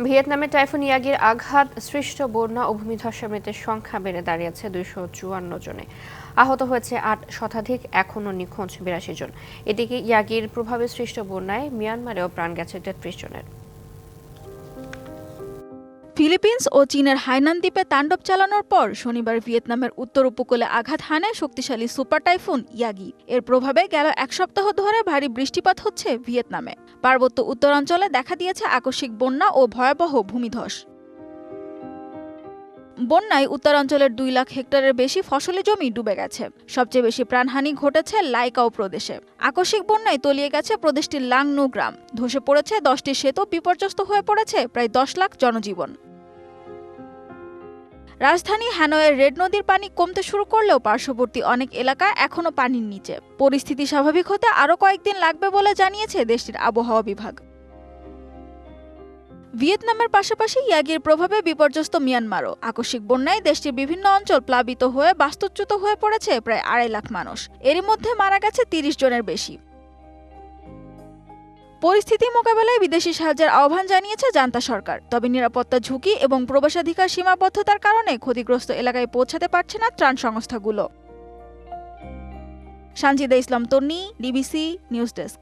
ভিয়েতনামে typhoon ইয়াগির আঘাত সৃষ্ট বন্যা ও ভূমিধসের মৃতের সংখ্যা বেড়ে দাঁড়িয়েছে দুইশো চুয়ান্ন জনে। আহত হয়েছে আট শতাধিক, এখনও নিখোঁজ বিরাশি জন। এদিকে ইয়াগির প্রভাবে সৃষ্ট বন্যায় মিয়ানমারেও প্রাণ গেছে তেত্রিশ জনের। ফিলিপিন্স ও চীনের হাইনান দ্বীপে তাণ্ডব চালানোর পর শনিবার ভিয়েতনামের উত্তর উপকূলে আঘাত হানায় শক্তিশালী সুপার টাইফুন ইয়াগি। এর প্রভাবে গেল এক সপ্তাহ ধরে ভারী বৃষ্টিপাত হচ্ছে ভিয়েতনামে। পার্বত্য উত্তরাঞ্চলে দেখা দিয়েছে আকস্মিক বন্যা ও ভয়াবহ ভূমিধস। বন্যায় উত্তরাঞ্চলের দুই লাখ হেক্টরের বেশি ফসলি জমি ডুবে গেছে। সবচেয়ে বেশি প্রাণহানি ঘটেছে লাইকাও প্রদেশে। আকস্মিক বন্যায় তলিয়ে গেছে প্রদেশটির লাংনু গ্রাম। ধসে পড়েছে দশটি সেতু, বিপর্যস্ত হয়ে পড়েছে প্রায় দশ লাখ জনজীবন। রাজধানী হ্যানয়ের রেড নদীর পানি কমতে শুরু করলেও পার্শ্ববর্তী অনেক এলাকা এখনও পানির নিচে। পরিস্থিতি স্বাভাবিক হতে আরও কয়েকদিন লাগবে বলে জানিয়েছে দেশটির আবহাওয়া বিভাগ। ভিয়েতনামের পাশাপাশি ইয়াগির প্রভাবে বিপর্যস্ত মিয়ানমারও। আকস্মিক বন্যায় দেশটির বিভিন্ন অঞ্চল প্লাবিত হয়ে বাস্তুচ্যুত হয়ে পড়েছে প্রায় আড়াই লাখ মানুষ। এরই মধ্যে মারা গেছে তিরিশ জনের বেশি। পরিস্থিতি মোকাবেলায় বিদেশি সাহায্যের আহ্বান জানিয়েছে জান্তা সরকার। তবে নিরাপত্তা ঝুঁকি এবং প্রবেশাধিকার সীমাবদ্ধতার কারণে ক্ষতিগ্রস্ত এলাকায় পৌঁছাতে পারছে না ত্রাণ সংস্থাগুলো। Sanjida Islam, Tonni, DBC, news desk.